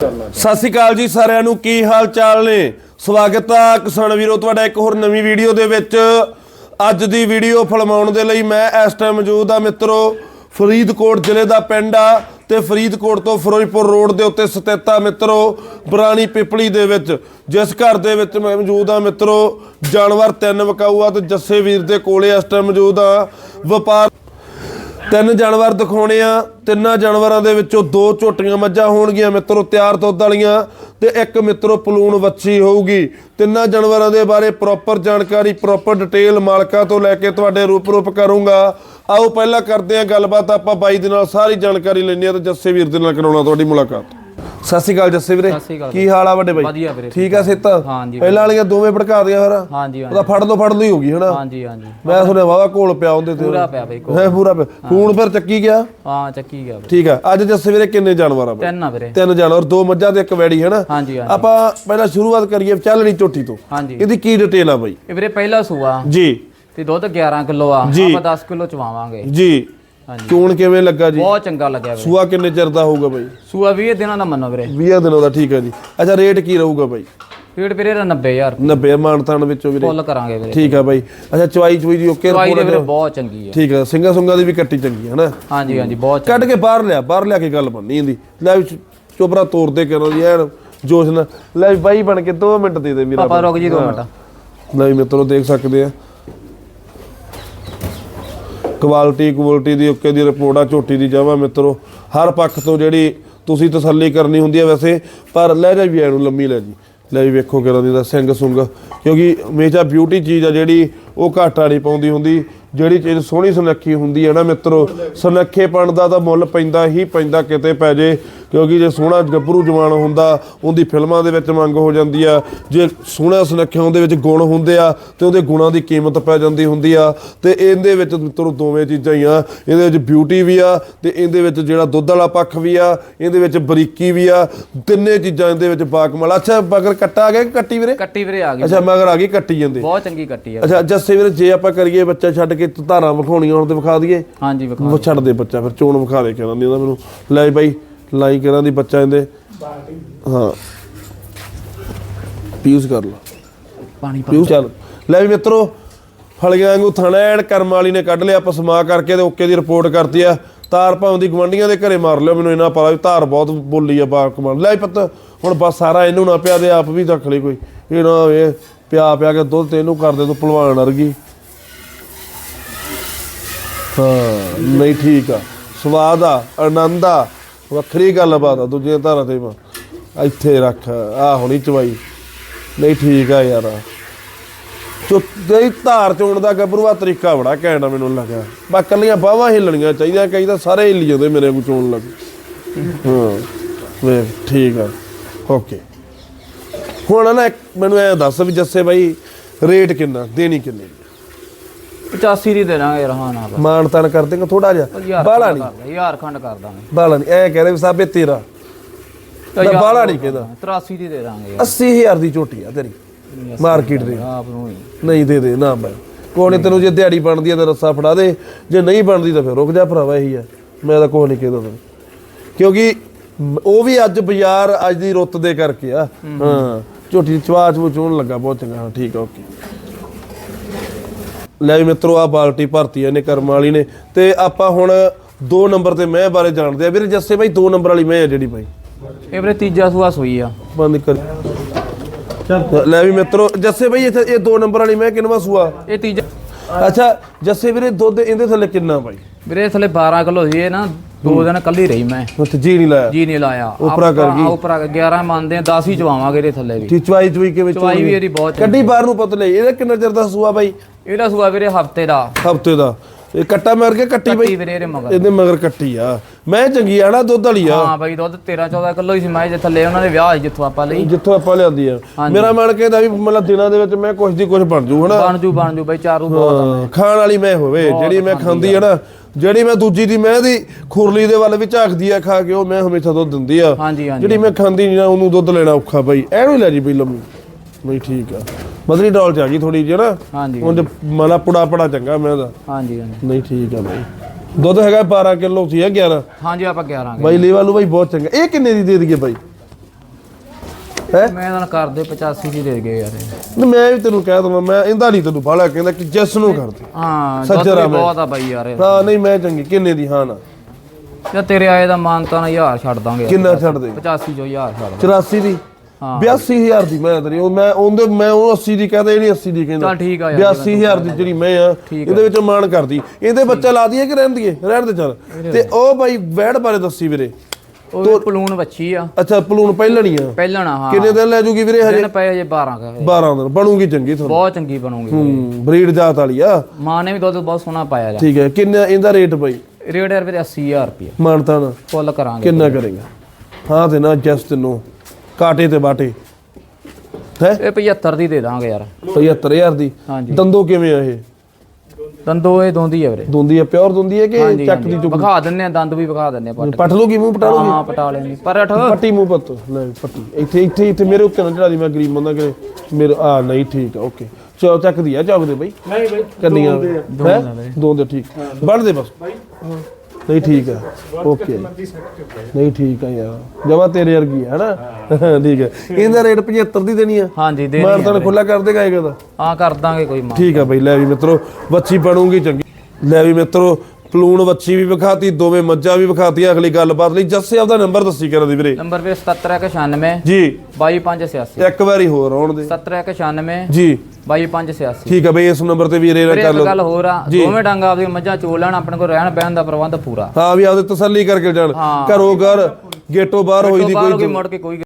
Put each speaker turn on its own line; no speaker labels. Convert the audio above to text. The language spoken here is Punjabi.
ਸਤਿ ਸ਼੍ਰੀ ਅਕਾਲ ਜੀ ਸਾਰਿਆਂ ਨੂੰ, ਕੀ ਹਾਲ ਚਾਲ ਨੇ? ਸਵਾਗਤ ਆ ਕਿਸਾਨ ਵੀਰੋ, ਤੁਹਾਡਾ ਇੱਕ ਹੋਰ ਨਵੀਂ ਵੀਡੀਓ ਦੇ ਵਿੱਚ। ਅੱਜ ਦੀ ਵੀਡੀਓ ਫਿਲਮਾਉਣ ਦੇ ਲਈ ਮੈਂ ਇਸ ਟਾਈਮ ਮੌਜੂਦ ਆ ਮਿੱਤਰੋ, ਫਰੀਦਕੋਟ ਜ਼ਿਲ੍ਹੇ ਦਾ ਪਿੰਡ ਆ ਤੇ ਫਰੀਦਕੋਟ ਤੋਂ ਫਿਰੋਜ਼ਪੁਰ ਰੋਡ ਦੇ ਉੱਤੇ ਸਥਿਤ ਆ ਮਿੱਤਰੋ ਪੁਰਾਣੀ ਪਿਪਲੀ ਦੇ ਵਿੱਚ। ਜਿਸ ਘਰ ਦੇ ਵਿੱਚ ਮੈਂ ਮੌਜੂਦ ਆ ਮਿੱਤਰੋ, ਜਾਨਵਰ ਤਿੰਨ ਵਕਾਊ ਆ ਤੇ ਜੱਸੇ ਵੀਰ ਦੇ ਕੋਲੇ ਇਸ ਟਾਈਮ ਮੌਜੂਦ ਆ। ਵਪਾਰ ਤਿੰਨ ਜਾਨਵਰ ਦਿਖਾਉਣੇ ਆ। ਤਿੰਨਾਂ ਜਾਨਵਰਾਂ ਦੇ ਵਿੱਚੋਂ ਦੋ ਝੋਟੀਆਂ ਮੱਝਾਂ ਹੋਣਗੀਆਂ। ਮਿੱਤਰੋ, ਤਿਆਰ ਦੁੱਧ ਵਾਲੀਆਂ ਤੇ ਇੱਕ ਮਿੱਤਰੋ ਪਲੂਣ ਵੱਛੀ ਹੋਊਗੀ। ਤਿੰਨਾਂ ਜਾਨਵਰਾਂ ਦੇ ਬਾਰੇ ਪ੍ਰੋਪਰ ਜਾਣਕਾਰੀ ਪ੍ਰੋਪਰ ਡਿਟੇਲ ਮਾਲਕਾਂ ਤੋਂ ਲੈ ਕੇ ਤੁਹਾਡੇ ਰੂਪ ਰੂਪ ਕਰੂੰਗਾ। ਆਓ, ਪਹਿਲਾਂ ਕਰਦੇ ਆ ਗੱਲਬਾਤ। ਆਪਾਂ ਬਾਈ ਦੇ ਨਾਲ ਸਾਰੀ ਜਾਣਕਾਰੀ ਲੈਣੀ ਆ ਤੇ ਜੱਸੇ ਵੀਰ ਦੇ ਨਾਲ ਕਰਾਉਣਾ ਤੁਹਾਡੀ ਮੁਲਾਕਾਤ। ਸਤਿ ਸ਼੍ਰੀ ਅਕਾਲ ਜੱਸੇ ਵੀਰੇ।
ਸਤਿ ਸ਼੍ਰੀ ਅਕਾਲ
ਕੀ ਹਾਲ ਆ ਵੱਡੇ ਬਾਈ?
ਵਧੀਆ ਵੀਰੇ
ਠੀਕ ਆ ਸਿੱਤ?
ਹਾਂਜੀ
ਪਹਿਲਾਂ ਵਾਲੀਆਂ ਦੋਵੇਂ ਭੜਕਾ ਦੀਆਂ ਫਿਰ।
ਹਾਂਜੀ
ਉਹਦਾ ਫੜ ਦੋ ਫੜ ਲਈ ਹੋਗੀ ਹਨਾ?
ਹਾਂਜੀ ਹਾਂਜੀ।
ਮੈਂ ਸੁਣਿਆ ਵਾਵਾ ਕੋਲ ਪਿਆ ਉਹਦੇ ਤੇ।
ਪੂਰਾ ਪਿਆ ਬਈ ਕੋ
ਹੈ ਪੂਰਾ ਪਿਆ। ਖੂਨ ਫਿਰ ਚੱਕੀ ਗਿਆ?
ਹਾਂ ਚੱਕੀ ਗਿਆ
ਠੀਕ ਆ। ਅੱਜ ਜੱਸੇ ਵੀਰੇ ਕਿੰਨੇ ਜਾਨਵਰ ਆ ਬਈ?
ਤਿੰਨ ਆ ਵੀਰੇ।
ਤਿੰਨ ਜਾਨਵਰ ਦੋ ਮੱਝਾਂ ਤੇ ਇੱਕ ਵੈੜੀ ਹੈ ਨਾ
ਹਾਂਜੀ ਹਾਂਜੀ।
ਆਪਾਂ ਪਹਿਲਾਂ ਸ਼ੁਰੂਆਤ ਕਰੀਏ ਚੱਲਣੀ ਝੋਟੀ ਤੋਂ।
ਹਾਂਜੀ।
ਇਹਦੀ ਕੀ ਡਿਟੇਲ ਆ ਬਾਈ?
ਇਹ ਵੀਰੇ ਪਹਿਲਾ ਸੂਆ।
ਜੀ।
ਤੇ ਦੁੱਧ 11 ਕਿਲੋ ਆ। ਆਪਾਂ 10 ਕਿਲੋ ਚਵਾਵਾਂਗੇ।
ਜੀ। ਚੋਣ ਕਿਵੇਂ ਲੱਗਾ ਜੀ?
ਬਹੁਤ ਚੰਗਾ ਲੱਗਿਆ ਵੀਰੇ।
ਸੂਆ ਕਿੰਨੇ ਚਿਰ ਦਾ ਹੋਊਗਾ ਬਾਈ?
ਸੂਆ 20 ਦਿਨਾਂ ਦਾ ਮੰਨੋ ਵੀਰੇ।
20 ਦਿਨਾਂ ਦਾ ਠੀਕ ਆ ਜੀ। ਅੱਛਾ ਰੇਟ ਕੀ ਰਹੂਗਾ ਬਾਈ?
ਫੀਡ ਵੀਰੇ ਦਾ 90000
90 ਮਾਨਤਾਨ ਵਿੱਚੋਂ ਵੀਰੇ।
ਫੁੱਲ ਕਰਾਂਗੇ ਵੀਰੇ।
ਠੀਕ ਆ ਬਾਈ। ਅੱਛਾ ਚਵਾਈ ਚੁਈ ਦੀ ਓਕੇ
ਦਵਾਈ ਦੇ ਵੀਰੇ ਬਹੁਤ ਚੰਗੀ ਆ
ਠੀਕ ਆ ਸਿੰਘਾ ਸੁੰਗਾ ਦੀ ਵੀ ਕੱਟੀ ਚੰਗੀ ਹੈ ਨਾ
ਹਾਂਜੀ ਹਾਂਜੀ ਬਹੁਤ
ਕੱਢ ਕੇ ਬਾਹਰ ਲਿਆ ਬਾਹਰ ਲਿਆ ਕੇ ਗੱਲ ਬੰਨੀ ਇਹਦੀ ਲੈ ਚੋਬਰਾ ਤੋੜ ਦੇ ਕੇ ਦੀ ਐਨ ਜੋਸ਼ ਨਾਲ। ਲੈ ਬਾਈ ਬਣ ਕੇ 2 ਮਿੰਟ ਦੇ ਦੇ ਮੇਰਾ
ਆਪਾਂ ਰੁਕ ਜੀ 2 ਮਿੰਟ।
ਨਹੀਂ ਮਿੱਤਰੋ ਦੇਖ ਸਕਦੇ ਆ। ਕੁਆਲਿਟੀ ਕੁਆਲਿਟੀ ਦੀ ਓਕੇ ਦੀ ਰਿਪੋਰਟ ਆ ਝੋਟੀ ਦੀ ਜਾਵਾ ਮਿੱਤਰੋ, ਹਰ ਪੱਖ ਤੋਂ ਜਿਹੜੀ ਤੁਸੀਂ ਤਸੱਲੀ ਕਰਨੀ ਹੁੰਦੀ ਹੈ ਵੈਸੇ, ਪਰ ਲੈ ਜਾ ਵੀ ਇਹਨੂੰ ਲੰਮੀ ਲੈ ਜੀ ਲੈ ਵੀ ਵੇਖੋ ਕਿਰਾਂ ਦੀ ਦਾ ਸਿੰਘ ਸੁੰਗ ਕਿਉਂਕਿ ਹਮੇਸ਼ਾ ਬਿਊਟੀ ਚੀਜ਼ ਆ ਜਿਹੜੀ ਉਹ ਘਾਟਾ ਨਹੀਂ ਪਾਉਂਦੀ ਹੁੰਦੀ। ਜਿਹੜੀ ਚੀਜ਼ ਸੋਹਣੀ ਸੁਨੱਖੀ ਹੁੰਦੀ ਹੈ ਨਾ ਮਿੱਤਰੋ ਸੁਨੱਖੇਪਣ ਦਾ ਤਾਂ ਮੁੱਲ ਪੈਂਦਾ ਹੀ ਪੈਂਦਾ ਕਿਤੇ ਪੈ ਜੇ ਕਿਉਂਕਿ ਜੇ ਸੋਹਣਾ ਗੱਭਰੂ ਜਵਾਨ ਹੁੰਦਾ ਉਹਦੀ ਫਿਲਮਾਂ ਦੇ ਵਿੱਚ ਮੰਗ ਹੋ ਜਾਂਦੀ ਆ। ਜੇ ਸੋਹਣਾ ਸੁਨੱਖਿਆ ਉਹਦੇ ਵਿੱਚ ਗੁਣ ਹੁੰਦੇ ਆ ਤੇ ਉਹਦੇ ਗੁਣਾਂ ਦੀ ਕੀਮਤ ਪੈ ਜਾਂਦੀ ਹੁੰਦੀ ਆ। ਤੇ ਇਹਦੇ ਵਿੱਚ ਮਿੱਤਰੋ ਦੋਵੇਂ ਚੀਜ਼ਾਂ ਹੀ ਆ। ਇਹਦੇ ਵਿੱਚ ਬਿਊਟੀ ਵੀ ਆ ਤੇ ਇਹਦੇ ਵਿੱਚ ਜਿਹੜਾ ਦੁੱਧ ਵਾਲਾ ਪੱਖ ਵੀ ਆ ਇਹਦੇ ਵਿੱਚ ਬਰੀਕੀ ਵੀ ਆ। ਤਿੰਨੇ ਚੀਜ਼ਾਂ ਇਹਦੇ ਵਿੱਚ ਬਾਕਮਾਲ ਅੱਛਾ ਮਗਰ ਕੱਟਾ ਆ ਗਿਆ ਕਿ ਕੱਟੀ ਵੀਰੇ?
ਕੱਟੀ ਵੀਰੇ ਆ ਗਈ।
ਅੱਛਾ ਮਗਰ ਆ ਗਈ ਕੱਟੀ ਜਾਂਦੇ।
ਬਹੁਤ ਚੰਗੀ ਕੱਟੀ ਆ।
ਅੱਛਾ ਵੀਰੇ ਜੇ ਆਪਾਂ ਕਰੀਏ ਬੱਚਾ ਛੱਡ ਕੇ ਧਾਰਾਂ ਵਿਖਾਉਣੀਆਂ ਹੁਣ ਤੇ ਵਿਖਾ ਦਈਏ।
ਹਾਂਜੀ ਵਿਖਾ
ਉਹ ਛੱਡ ਦੇ ਬੱਚਾ ਫਿਰ ਚੋਣ ਵਿਖਾ ਦੇ ਕਹਿੰਦਾ ਨਹੀਂ ਮੈਨੂੰ ਲੈ ਬਾਈ ਲਾਈ ਕਹਿੰਦਾ ਦੀ ਬੱਚਾ ਇਹਦੇ। ਹਾਂ। ਪਿਊਜ਼ ਕਰ ਲਾ।
ਪਾਣੀ ਪਾ
ਚੱਲ। ਲੈ ਵੀ ਮਿੱਤਰੋ ਫਲੀਆਂ ਵਾਂਗੂ ਥਣਾ ਐਨ ਕਰਮ ਵਾਲੀ ਨੇ ਕੱਢ ਲਿਆ ਆਪਾਂ ਸਮਾ ਕਰਕੇ ਤੇ ਓਕੇ ਦੀ ਰਿਪੋਰਟ ਕਰਤੀ ਆ। ਤਾਰ ਭਾਉਂ ਦੀ ਗਵੰਡੀਆਂ ਦੇ ਘਰੇ ਮਾਰ ਲਿਓ ਮੈਨੂੰ ਇਹਨਾਂ ਪਤਾ ਵੀ ਧਾਰ ਬਹੁਤ ਬੋਲੀ ਆ ਬਾ ਕਮਾਲ। ਲੈ ਵੀ ਪੁੱਤ ਹੁਣ ਬਸ ਸਾਰਾ ਇਹਨੂੰ ਨਾ ਪਿਆ ਦੇ ਆਪ ਵੀ ਰੱਖ ਲਈ ਕੋਈ। ਇਹ ਨਾ ਹੋਵੇ। ਪਿਆ ਪਿਆ ਕੇ ਦੁੱਧ ਤੇ ਇਹਨੂੰ ਕਰਦੇ ਤੂੰ ਭਲਵਾਨ ਵਰਗੀ। ਹਾਂ, ਨਹੀਂ ਠੀਕ ਆ। ਸਵਾਦ ਆ, ਆਨੰਦ ਆ, ਵੱਖਰੀ ਗੱਲਬਾਤ ਆ ਦੂਜੀਆਂ ਧਾਰਾਂ ਤੇ ਮੈਂ ਇੱਥੇ ਰੱਖ ਆ ਹੁਣੀ ਚਵਾਈ। ਨਹੀਂ ਠੀਕ ਆ ਯਾਰ। ਚੋ ਧਾਰ ਚੋਣ ਦਾ ਗੱਭਰੂਆ ਤਰੀਕਾ ਬੜਾ ਘੈਂਟ ਆ ਮੈਨੂੰ ਲੱਗਾ ਬਾ ਕੱਲੀਆਂ ਬਾਹਾਂ ਹਿੱਲਣੀਆਂ ਚਾਹੀਦੀਆਂ, ਕਈ ਤਾਂ ਸਾਰੇ ਹਿੱਲੀ ਜਾਂਦੇ ਮੇਰੇ ਕੋਲ ਚੋਣ ਲੱਗ। ਹਾਂ ਵੇ ਠੀਕ ਆ। ਓਕੇ। ਹੁਣ ਨਾ ਇੱਕ ਮੈਨੂੰ ਐ ਦੱਸ ਵੀ ਜੱਸੇ ਬਾਈ ਰੇਟ ਕਿੰਨਾ? ਦੇਣੀ ਕਿੰਨੀ?
85 ਦੀ ਦੇ ਦਾਂਗੇ ਰਹਾਨ ਆ
ਮਾਨ ਤਾਨ ਕਰ ਦੇਗਾ ਥੋੜਾ ਜਿਹਾ। ਬਾਲਾ ਨਹੀਂ
ਯਾਰ ਖੰਡ ਕਰ ਦਾਂਗੇ।
ਬਾਲਾ ਨਹੀਂ ਐ ਕਹਿੰਦੇ ਵੀ ਸਾਬੇ ਤੇਰਾ। ਬਾਲਾ ਨਹੀਂ ਕਹਿੰਦਾ।
83 ਦੀ ਦੇ ਦਾਂਗੇ
80000 ਦੀ ਝੋਟੀ ਆ ਤੇਰੀ ਮਾਰਕੀਟ ਦੇ
ਆਪ ਨੂੰ
ਨਹੀਂ ਦੇ ਦੇ ਨਾ ਬਾਈ। ਕੋਣੇ ਤੈਨੂੰ ਜੇ ਦਿਹਾੜੀ ਬਣਦੀ ਆ ਤਾਂ ਰੱਸਾ ਫੜਾ ਦੇ। ਜੇ ਨਹੀਂ ਬਣਦੀ ਤਾਂ ਫਿਰ ਰੁਕ ਜਾ ਭਰਾਵਾ ਇਹੀ ਆ। ਮੈਂ ਤਾਂ ਕੁਛ ਨਹੀਂ ਕਹਿੰਦਾ ਤੈਨੂੰ ਕਿਉਂਕਿ ਉਹ ਵੀ ਅੱਜ ਬਾਜ਼ਾਰ ਅੱਜ ਦੀ ਰੁੱਤ ਦੇ ਕਰਕੇ ਆ। ਹਾਂ। ਝੋਟੀ ਚਵਾ ਚੂ ਚੋਣ ਲੱਗਾ ਬਹੁਤ ਚੰਗਾ ਹਾਂ ਠੀਕ ਆ ਓਕੇ। ਲੈ ਵੀ ਮਿੱਤਰੋ ਆ ਬਾਲਟੀ ਭਰਤੀ ਇਹਨੇ ਕਰਮ ਵਾਲੀ ਨੇ। ਤੇ ਆਪਾਂ ਹੁਣ 2 ਨੰਬਰ ਤੇ ਮੈਂ ਬਾਰੇ ਜਾਣਦੇ ਆ। ਵੀਰੇ ਜੱਸੇ ਬਾਈ 2 ਨੰਬਰ ਵਾਲੀ ਮੈਂ ਆ ਜਿਹੜੀ ਬਾਈ।
ਇਹ ਵੀਰੇ ਤੀਜਾ ਸੂਆ ਸੂਈ ਆ।
ਬੰਦ ਕਰ। ਲੈ ਵੀ ਮਿੱਤਰੋ ਜੱਸੇ ਬਾਈ ਇੱਥੇ ਇਹ 2 ਨੰਬਰ ਵਾਲੀ ਮੈਂ ਕਿੰਨਵਾ ਸੂਆ?
ਇਹ ਤੀਜਾ
ਅੱਛਾ ਜੱਸੇ ਵੀਰੇ ਦੁੱਧ ਇਹਦੇ ਥੱਲੇ ਕਿੰਨਾ ਬਾਈ?
ਵੀਰੇ ਥੱਲੇ 12 ਕਿਲੋ ਸੀ ਇਹ ਨਾ ਦੋ ਦਿਨ ਕੱਲੀ ਰਹੀ ਮੈਂ।
ਉੱਥੇ ਜੀ ਨਹੀਂ ਲਾਇਆ?
ਜੀ ਨਹੀਂ ਲਾਇਆ।
ਉਪਰਾ ਕਰ
ਆਪਾਂ- ਉਪਰਾ 11 ਮੰਨਦੇ ਆ 10 ਹੀ ਚਵਾਵਾਂਗੇ ਇਹਦੇ ਥੱਲੇ ਵੀ।
ਚਵਾਈ ਚਵਾਈ ਕੇ ਵਿੱਚ
ਚਵਾਈ ਵੀ ਇਹਦੀ ਬਹੁਤ
ਕੱਢੀ ਬਾਹਰ ਨੂੰ ਪਤ ਲਈ ਇਹਦਾ ਕਿੰਨਾ ਚਿਰ ਦਾ ਸੂਆ ਬਾਈ?
ਇਹਦਾ ਸੂਆ ਵੀਰੇ ਹਫ਼ਤੇ ਦਾ।
ਹਫ਼ਤੇ ਦਾ। ਇਹ ਕੱਟਾ ਮਾਰ ਕੇ ਕੱਟੀ ਬਾਈ।
ਕੱਟੀ ਵੀਰੇ ਇਹਦੇ ਮਗਰ।
ਇਹਦੇ ਮਗਰ ਕੱਟੀ ਆ। ਮੈਂ ਚੰਗੀ ਆ ਨਾ ਦੁੱਧ ਵਾਲੀ ਆ।
ਹਾਂ ਬਾਈ ਦੁੱਧ 13 14 ਕਿਲੋ ਹੀ ਸੀ ਮੈਂ ਜੇ ਥੱਲੇ ਉਹਨਾਂ ਦੇ ਵਿਆਹ ਸੀ ਜਿੱਥੋਂ ਆਪਾਂ ਲਈ।
ਜਿੱਥੋਂ ਆਪਾਂ ਲਿਆਂਦੀ ਆ। ਮੇਰਾ ਮਨ ਕਹਿੰਦਾ ਵੀ ਮਤਲਬ ਦਿਨਾਂ ਦੇ ਵਿੱਚ ਮੈਂ ਕੁਛ ਦੀ ਕੁਛ ਬਣ ਜੂ ਹਨਾ?
ਬਣ ਜੂ ਬਣ ਜੂ ਬਾਈ ਚਾਰੂ ਬਹੁਤ
ਹਾਂ, ਖਾਣ ਵਾਲੀ ਮੈਂ ਹੋਵੇ ਜਿਹੜੀ ਮੈਂ ਖਾਂਦੀ ਆ। ਨਾ ਜਿਹੜੀ ਮੈਂ ਦੂਜੀ ਦੀ ਮੈਂ ਦੀ ਖੁਰਲੀ ਦੇ ਵੱਲ ਵੀ ਝਾਕਦੀ ਆ ਖਾ ਕੇ ਉਹ ਮੈਂ ਹਮੇਸ਼ਾ ਦੁੱਧ ਦਿੰਦੀ ਆ।
ਹਾਂਜੀ ਹਾਂਜੀ।
ਜਿਹੜੀ ਮੈਂ ਖਾਂਦੀ ਨਹੀਂ ਨਾ ਉਹਨੂੰ ਦੁੱਧ ਲੈਣਾ ਔਖਾ ਬਾਈ। ਹੀ ਲੈ ਜੀ ਬਈ ਲੰਮੀ। ਬਈ ਠੀਕ ਆ। ਮਦਰੀ ਡੋਲ ਚ ਆ ਗਈ ਥੋੜੀ ਜਿਹੀ ਨਾ।
ਹਾਂਜੀ
ਉਹਦੇ ਮਾਲਾ ਪੁੜਾ ਪੜਾ ਚੰਗਾ ਮੈਂ ਦਾ
ਹਾਂਜੀ ਹਾਂਜੀ।
ਨਹੀਂ ਠੀਕ ਆ ਬਾਈ। ਦੁੱਧ ਹੈਗਾ 12 ਕਿਲੋ ਸੀ ਆ 11
ਹਾਂਜੀ ਆਪਾਂ 11
ਬਾਈ ਲੇ ਵਾਲੂ ਬਾਈ ਬਹੁਤ ਚੰਗਾ। ਇਹ ਕਿੰਨੇ ਦੀ ਦੇ ਦਈਏ ਬਾਈ? ਹੈ?
ਮੈਂ ਤਾਂ ਕਰਦੇ 85 ਦੀ ਦੇ ਗਏ ਯਾਰ।
ਮੈਂ ਵੀ ਤੈਨੂੰ ਕਹਿ ਦਵਾਂ ਮੈਂ ਇਹਦਾ ਨਹੀਂ ਤੈਨੂੰ ਬਾਹਲਾ ਕਹਿੰਦਾ ਕਿ ਜਸ ਨੂੰ ਕਰ ਦੇ
ਹਾਂ
ਸੱਜਰਾ।
ਬਹੁਤ ਆ ਬਾਈ ਯਾਰ।
ਹਾਂ ਨਹੀਂ ਮੈਂ ਚੰਗੀ। ਕਿੰਨੇ ਦੀ? ਹਾਂ ਨਾ।
ਜਾਂ ਤੇਰੇ ਆਏ ਦਾ ਮਾਨ ਤਾਂ ਹਜ਼ਾਰ ਛੱਡ ਦਾਂਗੇ।
ਕਿੰਨਾ ਛੱਡ ਦੇ?
85 ਜੋ ਹਜ਼ਾਰ ਛੱਡ ਦਾਂਗੇ।
84 ਦੀ? 82000 ਦੀ ਮੈਂ ਤੇਰੀ ਉਹ ਮੈਂ ਉਹਦੇ ਮੈਂ ਉਹ 80 ਦੀ ਕਹਦਾ ਇਹ ਨਹੀਂ 80 ਦੀ ਕਹਿੰਦਾ।
ਚੱਲ ਠੀਕ ਆ ਯਾਰ
82000 ਦੀ ਜਿਹੜੀ ਮੈਂ ਆ ਇਹਦੇ ਵਿੱਚ ਮਾਣ ਕਰਦੀ। ਇਹਦੇ ਬੱਚਾ ਲਾ ਦਈਏ ਕਿ ਰਹਿਣ ਦਈਏ? ਰਹਿਣ ਦੇ ਚੱਲ। ਤੇ ਉਹ ਬਾਈ ਵੈੜ ਬਾਰੇ ਦੱਸੀ ਵੀਰੇ।
ਉਹ ਵੀ ਪਲੂਨ ਬੱਚੀ ਆ।
ਅੱਛਾ ਪਲੂਣ ਪਹਿਲਣੀ ਆ।
ਪਹਿਲਣਾ ਹਾਂ।
ਕਿੰਨੇ ਦਿਨ ਲੈ ਜੂਗੀ ਵੀਰੇ ਹਜੇ?
ਦਿਨ ਪਏ ਜੇ 12 ਕਹੇ
12 ਦਿਨ। ਬਣੂਗੀ ਚੰਗੀ ਤੁਹਾਨੂੰ।
ਬਹੁਤ ਚੰਗੀ ਬਣੂਗੀ
ਹੂੰ ਬਰੀਡ ਜਾਤ ਵਾਲੀ ਆ।
ਮਾਂ ਨੇ ਵੀ ਦੁੱਧ ਬਹੁਤ ਸੋਹਣਾ ਪਾਇਆ ਜਾ
ਠੀਕ ਹੈ ਕਿੰਨਾ ਇਹਦਾ ਰੇਟ ਬਾਈ?
ਰੇਟ ਯਾਰ ਵੀਰੇ 80000 ਰੁਪਏ।
ਮਾਨਤਾ ਨਾ
ਫੁੱਲ ਕਰਾਂਗੇ
ਕਿੰਨਾ ਕਰੇਗਾ? ਹਾਂ ਤੇ ਨਾ ਜਸ ਤੈਨੂੰ ਕਾਟੇ ਤੇ ਬਾਟੇ। ਹੈ?
ਇਹ 75 ਦੀ ਦੇ ਦਾਂਗੇ ਯਾਰ।
75000 ਦੀ।
ਹਾਂਜੀ।
ਦੰਦੋ ਕਿਵੇਂ ਆ ਇਹ?
ਦੰਦੋ ਇਹ ਦੋਂਦੀ ਆ ਵੀਰੇ।
ਦੁੰਦੀ ਆ ਪਿਓਰ ਦੁੰਦੀ ਹੈ ਕਿ ਚੱਕ ਦੀ ਚੁੱਕ
ਵਿਖਾ ਦਿੰਨੇ ਆ ਦੰਦ ਵੀ ਵਿਖਾ ਦਿੰਨੇ ਆ ਪੱਟ
ਪੱਟ ਲੂਗੀ ਮੂੰਹ ਪਟਾ ਲੂਗੀ?
ਹਾਂ ਪਟਾ ਲੈਣੀ ਪਰ ਅਠ।
ਪੱਟੀ ਮੂੰਹ ਪੱਤ। ਲੈ ਪੱਟੀ। ਇੱਥੇ ਇੱਥੇ ਇੱਥੇ ਮੇਰੇ ਉੱਤੇ ਨਾ ਚੜਾ ਦੀ ਮੈਂ ਗਰੀਬ ਬੰਦਾ ਕਿ ਮੇਰੇ ਆ ਨਹੀਂ ਠੀਕ ਆ ਓਕੇ। ਚੋ ਚੱਕਦੀ ਆ ਚੱਕਦੇ ਬਈ।
ਨਹੀਂ ਬਈ
ਕੰਨੀਆਂ ਹੈ? ਦੋ ਦੇ ਠੀਕ। ਬਣ ਦੇ। ਬਸ। ਨਹੀਂ ਠੀਕ ਆ। ਓਕੇ। ਨਹੀਂ ਠੀਕ ਆ ਯਾਰ। ਜਮਾ ਤੇਰੇ ਵਰਗੀ ਆ ਹਨਾ? ਠੀਕ ਹੈ ਇਹਦਾ ਰੇਟ 75 ਦੀ ਦੇਣੀ ਆ?
ਹਾਂਜੀ ਦੇ
ਮਾਰ ਤਾਂ ਖੁੱਲਾ ਕਰ ਦੇਗਾ ਇਹਦਾ
ਹਾਂ ਕਰ ਦਾਂਗੇ ਕੋਈ ਮਾਂ
ਠੀਕ ਆ ਬਈ ਲੈ ਵੀ ਮਿੱਤਰੋ ਵੱਛੀ ਬਣੂਗੀ ਚੰਗੀ। ਲੈ ਵੀ ਮਿੱਤਰੋ ਪਲੂਣ ਵੱਛੀ ਵੀ ਵਿਖਾਤੀ ਦੋਵੇਂ ਮੱਝਾਂ ਵੀ ਵਿਖਾਤੀਆਂ। ਅਗਲੀ ਗੱਲਬਾਤ ਲਈ ਜੱਸੇ ਆਪਦਾ ਨੰਬਰ ਦੱਸੀ ਕਰਾਂ ਦੀ ਵੀਰੇ।
ਨੰਬਰ ਵੀਰੇ 77196
ਜੀ।
22586
ਇੱਕ ਵਾਰੀ ਹੋਰ ਆਉਣ ਦੇ।
79196
ਜੀ।
22586
ਠੀਕ ਆ ਬਈ ਇਸ ਨੰਬਰ ਤੇ ਵੀਰੇ ਨਾਲ ਕਰ ਲਓ
ਗੱਲ ਹੋਰ ਆ ਦੋਵੇਂ ਡੰਗ ਆਪਦੀਆਂ ਮੱਝਾਂ ਚੋ ਲੈਣ ਆਪਣੇ ਕੋਲ ਰਹਿਣ ਬਹਿਣ ਦਾ ਪ੍ਰਬੰਧ ਪੂਰਾ।
ਹਾਂ ਵੀ ਆਪਦੇ ਤਸੱਲੀ ਕਰਕੇ ਜਾਣ। ਘਰੋਂ ਘਰ ਗੇਟੋਂ ਬਾਹਰ ਹੋਈ ਦੀ
ਕੋਈ ਮੁੜ ਕੇ ਕੋਈ